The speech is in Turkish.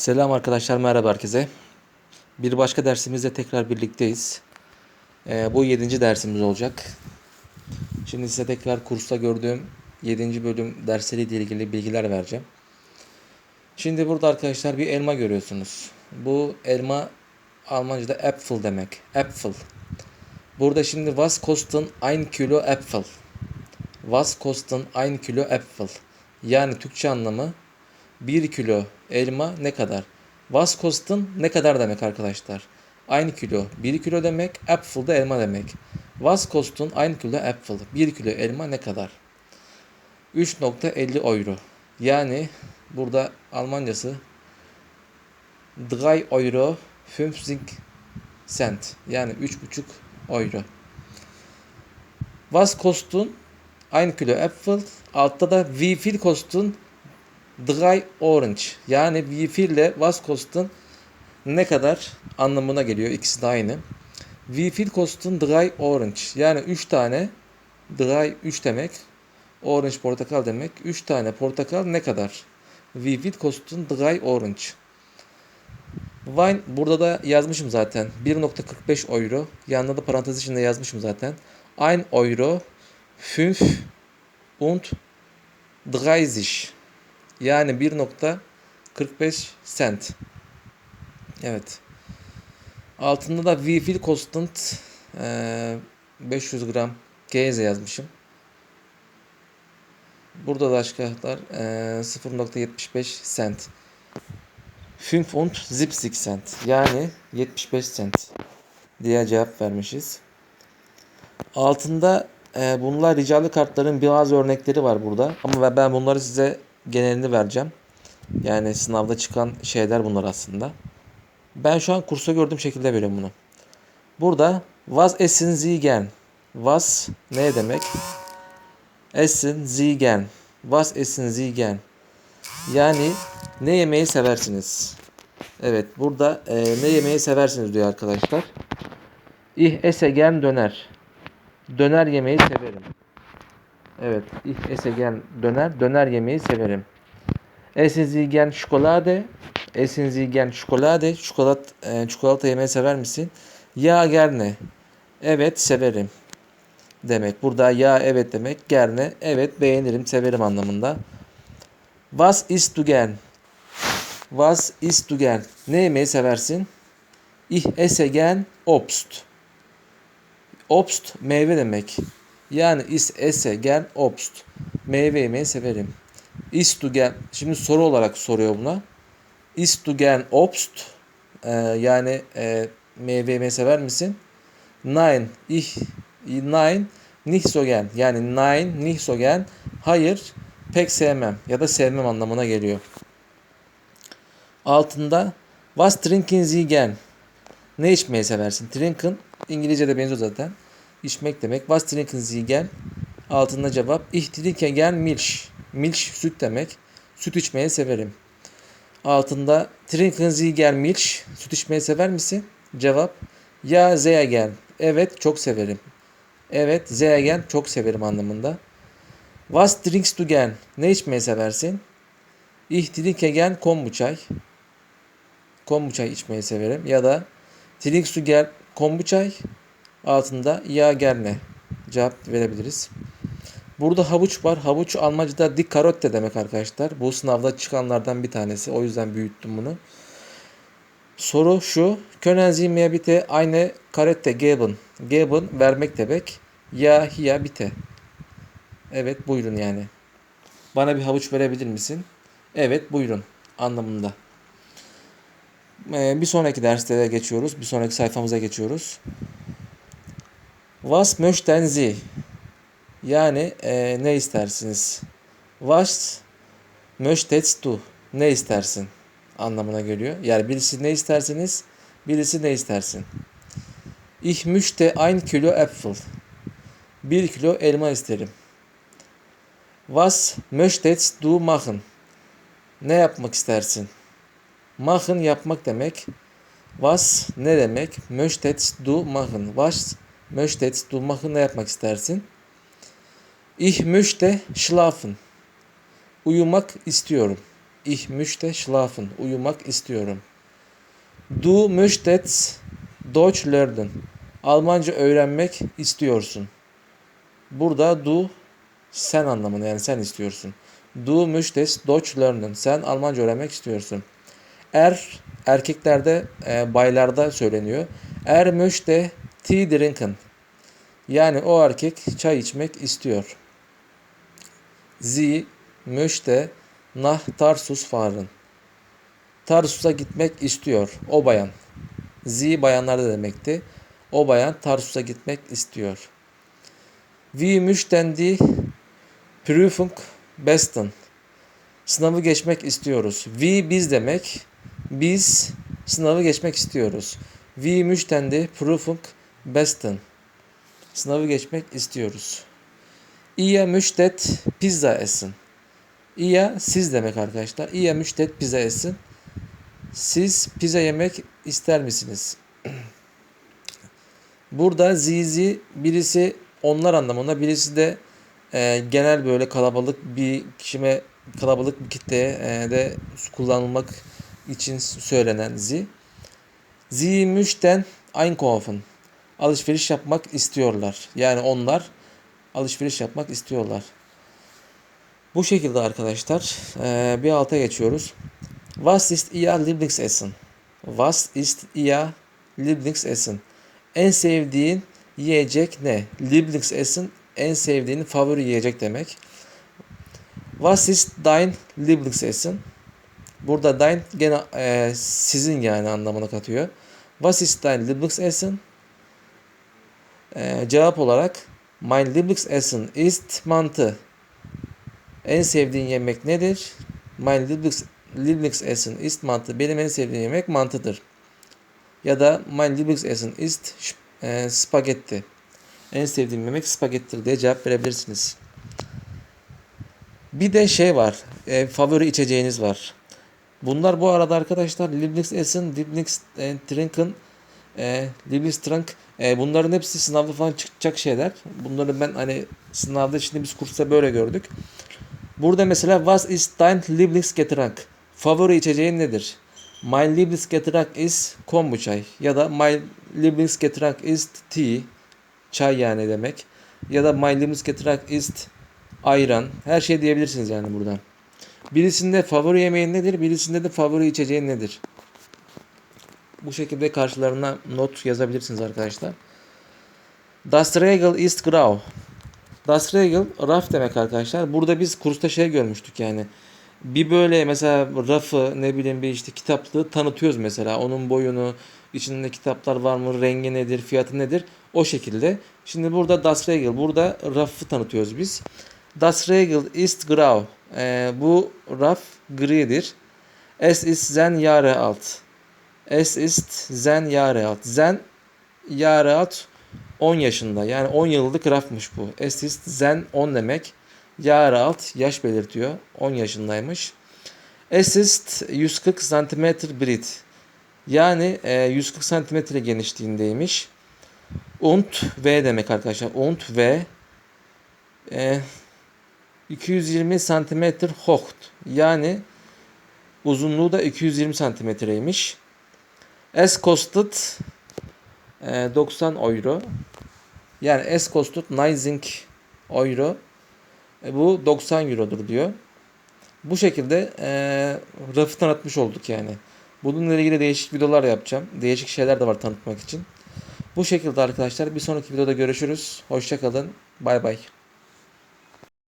Selam arkadaşlar, merhaba herkese. Bir başka dersimizde tekrar birlikteyiz. Ee, bu yedinci dersimiz olacak. Şimdi size tekrar kursta gördüğüm yedinci bölüm dersleriyle ilgili bilgiler vereceğim. Şimdi burada arkadaşlar bir elma görüyorsunuz. Bu elma Almanca'da Apfel demek. Apfel. Burada şimdi was kosten 1 kilo Apfel? Was kosten 1 kilo Apfel? Yani Türkçe anlamı 1 kilo elma ne kadar? Was kosten ne kadar demek arkadaşlar? Aynı kilo 1 kilo demek. Apfel de elma demek. Was kosten 1 kilo Apfel? 1 kilo elma ne kadar? 3.50 euro. Yani burada Almancası 3 euro 50 cent. Yani 3.5 euro. Was kosten 1 kilo Apfel? Altta da wie viel kosten 3 orange. Yani viel ile was kosten ne kadar anlamına geliyor. İkisi de aynı. Viel kosten 3 orange? Yani 3 tane 3 3 demek. Orange portakal demek. 3 tane portakal ne kadar? Viel kosten 3 orange? Wine burada da yazmışım zaten. 1.45 euro. Yanında da parantez içinde yazmışım zaten. 1 euro 5 und 30 yani 1.45 cent. Evet. Altında da we feel constant e, 500 gram GZ yazmışım. Burada da aşağılar e, 0.75 cent. 5 und 70 cent. Yani 75 cent diye cevap vermişiz. Altında e, bunlar ricalı kartların bazı örnekleri var burada. Ama ben bunları size genelini vereceğim. Yani sınavda çıkan şeyler bunlar aslında. Ben şu an kursa gördüğüm şekilde veriyorum bunu. Burada was essen Sie gern? Was ne demek? Essen Sie gern. Was essen Sie gern? Yani ne yemeği seversiniz? Evet burada e, ne yemeği seversiniz diyor arkadaşlar. Ich esse gern döner. Döner yemeği severim. Evet, ich esse gern döner. Döner yemeği severim. Essen Sie gern Schokolade? Essen Sie gern Schokolade? Çikolat, e, çikolata yemeği sever misin? Ya gerne. Evet, severim. Demek. Burada ya evet demek. Gerne. Evet, beğenirim, severim anlamında. Was isst du gern? Was isst du gern? Ne yemeği seversin? Ich esse gern Obst. Obst meyve demek. Yani is esse gern obst. Meyve yemeyi severim. Is du gern. Şimdi soru olarak soruyor buna. Is du gern obst? Ee, yani e, meyve yemeyi sever misin? Nein. Ich. Nein. Nicht so gern. Yani nein. Nicht so gern. Hayır. Pek sevmem. Ya da sevmem anlamına geliyor. Altında Was trinken Sie gern? Ne içmeyi seversin? Trinken İngilizce'de benziyor zaten. İçmek demek. Was trinken Sie gern? Altında cevap. Ich trinke gern Milch. Milch süt demek. Süt içmeyi severim. Altında trinken Sie gern Milch? Süt içmeyi sever misin? Cevap. Ya sehr gern. Evet çok severim. Evet sehr gern çok severim anlamında. Was trinkst du gern? Ne içmeyi seversin? Ich trinke gern kombuçay. Kombuçay içmeyi severim. Ya da trinkst du gern kombuçay? Altında ya gerne cevap verebiliriz. Burada havuç var. Havuç Almanca'da di karotte demek arkadaşlar. Bu sınavda çıkanlardan bir tanesi. O yüzden büyüttüm bunu. Soru şu. Können Sie mir bitte eine Karette geben? Geben vermek demek. Ya hiya bite. Evet buyurun yani. Bana bir havuç verebilir misin? Evet buyurun anlamında. Ee, bir sonraki derste de geçiyoruz. Bir sonraki sayfamıza geçiyoruz. Was möchten Sie? Yani e, ne istersiniz? Was möchtest du? Ne istersin? Anlamına geliyor. Yani birisi ne istersiniz? Birisi ne istersin? Ich möchte ein Kilo Äpfel. Bir kilo elma isterim. Was möchtest du machen? Ne yapmak istersin? Machen yapmak demek. Was ne demek? Möchtest du machen? Was möchtest du? Ne yapmak istersin? Ich möchte schlafen. Uyumak istiyorum. Ich möchte schlafen. Uyumak istiyorum. Du möchtest Deutsch lernen. Almanca öğrenmek istiyorsun. Burada du sen anlamında yani sen istiyorsun. Du möchtest Deutsch lernen. Sen Almanca öğrenmek istiyorsun. Er erkeklerde e, baylarda söyleniyor. Er möchte tea trinken. Yani o erkek çay içmek istiyor. Sie möchte nach Tarsus fahren. Tarsus'a gitmek istiyor. O bayan. Sie bayanlarda demekti. O bayan Tarsus'a gitmek istiyor. Wir möchten die Prüfung besten. Sınavı geçmek istiyoruz. We biz demek. Biz sınavı geçmek istiyoruz. Wir möchten die Prüfung besten. Sınavı geçmek istiyoruz. Ihr möchtet pizza essen. Ihr siz demek arkadaşlar. Ihr möchtet pizza essen. Siz pizza yemek ister misiniz? Burada zizi birisi onlar anlamında birisi de e, genel böyle kalabalık bir kişime kalabalık bir kitleye e, de kullanılmak için söylenen zi. Sie möchten einkaufen. Alışveriş yapmak istiyorlar. Yani onlar alışveriş yapmak istiyorlar. Bu şekilde arkadaşlar bir alta geçiyoruz. Was ist Ihr Lieblingsessen? Was ist Ihr Lieblingsessen? En sevdiğin yiyecek ne? Lieblingsessen en sevdiğin favori yiyecek demek. Was ist dein Lieblingsessen? Burada dein gene e, sizin yani anlamına katıyor. Was ist dein Lieblingsessen? E, cevap olarak Mein Lieblingsessen ist Mantı. En sevdiğin yemek nedir? Mein Lieblings, Lieblingsessen ist Mantı. Benim en sevdiğim yemek mantıdır. Ya da Mein Lieblingsessen ist e, spagetti. En sevdiğim yemek spagettidir diye cevap verebilirsiniz. Bir de şey var. E, favori içeceğiniz var. Bunlar bu arada arkadaşlar Lieblingsessen, Lieblingstrinken, e, Lieblingstrunk e, bunların hepsi sınavda falan çıkacak şeyler. Bunları ben hani sınavda şimdi biz kursta böyle gördük. Burada mesela was ist dein Lieblingsgetränk? Favori içeceğin nedir? My Lieblingsgetränk is kombucha ya da my Lieblingsgetränk ist tea. Çay yani demek. Ya da my Lieblingsgetränk ist ayran. Her şey diyebilirsiniz yani buradan. Birisinde favori yemeğin nedir? Birisinde de favori içeceğin nedir? Bu şekilde karşılarına not yazabilirsiniz arkadaşlar. Das Regel ist grau. Das Regel raf demek arkadaşlar. Burada biz kursta şey görmüştük yani. Bir böyle mesela rafı ne bileyim bir işte kitaplığı tanıtıyoruz mesela. Onun boyunu, içinde kitaplar var mı, rengi nedir, fiyatı nedir? O şekilde. Şimdi burada Das Regel, burada rafı tanıtıyoruz biz. Das Regel ist grau. Ee, bu raf gridir. Es ist sen Jahre alt. Es ist sen Jahre alt. Sen Jahre alt 10 yaşında. Yani 10 yıllık rafmış bu. Es ist sen 10 demek. Jahre alt yaş belirtiyor. 10 yaşındaymış. Es ist 140 cm breit. Yani e, 140 cm genişliğindeymiş. Und V demek arkadaşlar. Und V e, 220 cm hoch. Yani uzunluğu da 220 santimetreymiş. Es kostet e, 90 euro. Yani es kostet 90 euro. E, bu 90 eurodur diyor. Bu şekilde e, rafı tanıtmış olduk yani. Bununla ilgili değişik videolar yapacağım. Değişik şeyler de var tanıtmak için. Bu şekilde arkadaşlar bir sonraki videoda görüşürüz. Hoşçakalın. Bay bay.